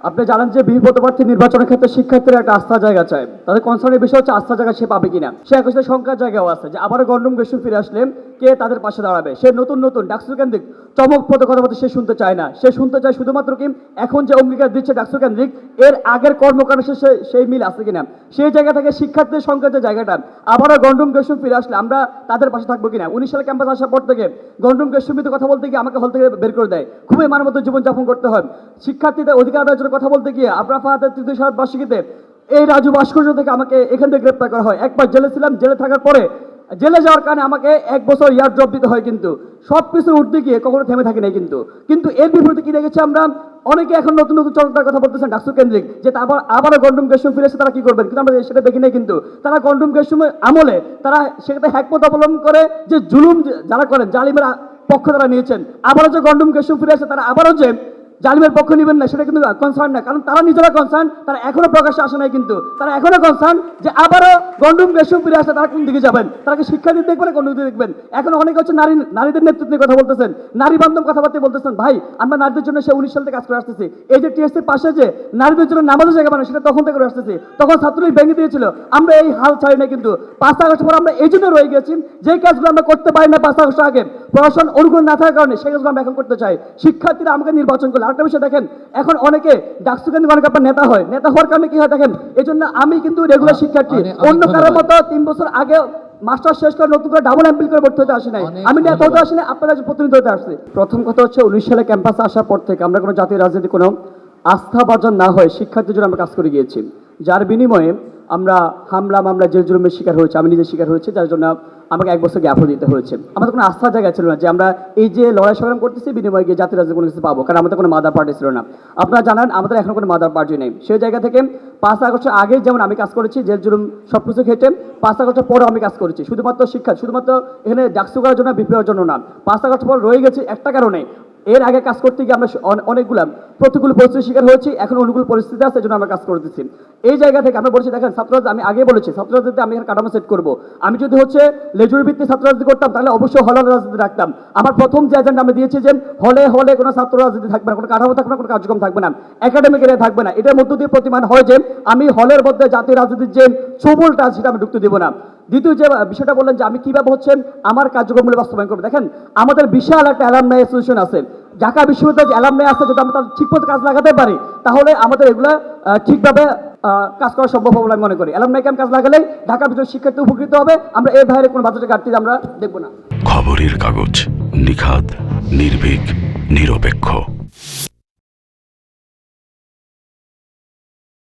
আপনি জানেন যে বিহি পদপ্রার্থী নির্বাচনের ক্ষেত্রে শিক্ষার্থীরা একটা আস্থা জায়গা চায়। তাদের কনসার্নের বিষয় হচ্ছে আস্থা জায়গা সে পাবে কিনা। সে একসাথে সংখ্যার জায়গাও আছে যে আবারও গন্ডম বেশি ফিরে আসলে কে তাদের পাশে দাঁড়াবে? সে নতুন নতুন ডাকসু কেন্দ্রিক চমকপ্রদ কথাবার্তা সে শুনতে চায় না। সে শুনতে চায় শুধুমাত্র কি, এখন যে অঙ্গীকার দিচ্ছে ডাকসু কেন্দ্রিক এর আগের কর্মকাণ্ডে সে সেই মিল আছে কিনা? সেই জায়গা থেকে শিক্ষার্থীদের সংখ্যার যে জায়গাটা, আবারও গন্ডম গ্রীষ্ম ফিরে আসলে আমরা তাদের পাশে থাকব কিনা? উনিশ সালে ক্যাম্পাস আসার পর থেকে গন্ডম গ্রীষ্মীতে কথা বলতে গিয়ে আমাকে হল থেকে বের করে দেয়। খুবই মানবত জীবনযাপন করতে হয়। শিক্ষার্থীদের অধিকার আদায়ের কথা বলতে গিয়ে আমরা ফাহাদের তৃতীয় সাত বার্ষিকীতে এই রাজু ভাস্কর্য থেকে আমাকে এখান থেকে গ্রেপ্তার করা হয়। একবার জেলে ছিলাম, জেলে থাকার পরে জেলে যাওয়ার কারণে আমাকে এক বছর ইয়ার জব দিতে হয় কিন্তু। সব কিছু উঠতে গিয়ে কখনো থেমে থাকি নাই কিন্তু। কিন্তু এর বিপরীতে কি দেখেছি আমরা? অনেকে এখন নতুন নতুন চর্চার কথা বলতেছেন ডাকসু কেন্দ্রিক যে তারপর আবারও গন্ডম গ্রেসম ফিরে এসে তারা কি করবেন? কিন্তু আমরা সেটা দেখি নাই কিন্তু। তারা গন্ডম গ্রেসমের আমলে তারা সেটাতে হ্যাকমত অবলম্বন করে যে জুলুম যারা করেন, জালিমের পক্ষ তারা নিয়েছেন। আবারও যে গন্ডম গ্রেসম ফিরে আসে তারা আবারও যে জালিমের পক্ষ নেবেন না, সেটা কিন্তু কনসার্ন না। কারণ তারা নিজেরা কনসার্ন তারা এখনও প্রকাশ্যে আসে নাই কিন্তু। তারা এখনও কনসার্ন যে আবারও গন্ডুম রেশম ফিরে আসলে তারা কোন দিকে যাবেন? তারা কি শিক্ষা দিতে দেখবেন কোন দিকে দেখবেন? এখন অনেকে হচ্ছে নারী, নারীদের নেতৃত্ব নিয়ে কথা বলতেছেন। নারী বান্ধব কথাবার্তা বলতেছেন, ভাই, আমরা নারীদের জন্য সে উনিশ সাল থেকে কাজ করে আসতেছি। এই যে টিএসসির পাশে যে নারীদের জন্য নামাজের জায়গা মানে সেটা তখন থেকে করে আসতেছি। তখন ছাত্রলীগ ভেঙে দিয়েছিল। আমরা এই হাল ছাড়ি না কিন্তু। পাঁচ আগস্ট পর আমরা এই জন্য রয়ে গেছি। যে কাজগুলো আমরা করতে পারি না পাঁচ আগস্ট আগে প্রশাসন অনুকূল না থাকার কারণে সেই কাজগুলো আমরা এখন করতে চাই শিক্ষার্থীরা আমাকে নির্বাচন করলে আরেকটা বিষয় দেখেন এখন অনেকে ডাকসু কেন্দ্রিক অনেক আপনার নেতা হয় নেতা হওয়ার কারণে কি হয় দেখেন এই জন্য আমি কিন্তু রেগুলার শিক্ষার্থী অন্য কারোর মতো তিন বছর আগে মাস্টার শেষ করে নতুন করে ডাবল এমপিল করে ভর্তি হতে আসি নাই আমি নেতা হতে। আসি না আপনারা প্রতিনিধি হতে আসছি। প্রথম কথা হচ্ছে উনিশ সালে ক্যাম্পাসে আসার পর থেকে আমরা কোনো জাতীয় রাজনীতি কোনো আস্থা বাজন না হয়ে শিক্ষার্থীর জন্য আমরা কাজ করে গিয়েছি। যার বিনিময়ে আমরা হামলা, মামলা যে জুলুমের শিকার হয়েছে, আমি নিজে শিকার হয়েছে, যার জন্য আমাকে এক বছর গ্যাপও দিতে হয়েছে। আমাদের কোনো আস্থার জায়গা ছিল না যে আমরা এই যে লড়াই সংগ্রাম করতেছি, বিনিময়ে গিয়ে জাতীয় রাজনীতি কোনো কিছু পাবো, কারণ আমাদের কোনো মাদার পার্টি ছিল না। আপনারা জানান, আমাদের এখন কোনো মাদার পার্টি নেই। সেই জায়গা থেকে পাঁচ আগস্টের আগে যেমন আমি কাজ করেছি, জেল জুলুম সব কিছু খেটে পাঁচ আগস্টের পরেও আমি কাজ করেছি। শুধুমাত্র শিক্ষা, শুধুমাত্র এখানে ডাকসু করার জন্য বিপিওর জন্য না। পাঁচ আগস্ট পর রয়ে গেছে একটা কারণে। এর আগে কাজ করতে গিয়ে আমরা অন- অনেকগুলা প্রতিকূল পরিস্থিতির শিকার হয়েছি, এখন অনুকূল পরিস্থিতি আছে জন্য আমরা কাজ করতেছি। এই জায়গা থেকে আমরা বলেছি, দেখেন ছাত্ররাজ আমি আগে বলেছি ছাত্ররাজনীতি আমি এখানে কাঠামো সেট করব। আমি যদি হচ্ছে লেজুর ভিত্তি ছাত্ররাজনীতি করতাম, তাহলে অবশ্যই হল রাজনীতি রাখতাম। আমার প্রথম যে এজেন্ডা আমি দিয়েছি যে হলে হলে কোনো ছাত্র রাজনীতি থাকবে না, কোনো কাঠামো থাকবে না, কোনো কার্যক্রম থাকবে না একাডেমিক এরিয়া থাকবে না। এটার মধ্য দিয়ে প্রতিমান হয় যে, আমি হলের মধ্যে জাতীয় রাজনীতির যে সবলটা সেটা আমি ঢুকতে দিব না। দ্বিতীয় যে বিষয়টা বললেন যে আমি কীভাবে হচ্ছেন আমার কার্যক্রমগুলো বাস্তবায়ন করব। দেখেন, আমাদের বিশাল একটা অ্যালামনাই অ্যাসোসিয়েশন আছে। ঢাকা বিশ্ববিদ্যালয় যে অ্যালামনাই আছে যদি আমরা তার ঠিকমতো কাজ লাগাতে পারি, তাহলে আমাদের এগুলো ঠিকভাবে কাজ করা সম্ভব হবে আমি মনে করি। অ্যালামনাই ক্যাম্প কাজ লাগালে ঢাকা বিশ্ববিদ্যালয়ের শিক্ষার্থী উপকৃত হবে। আমরা এই বাইরে কোনো বাজেটের ঘাটতি আমরা দেখব না। খবরের কাগজ নিখাদ, নির্ভীক, নিরপেক্ষ।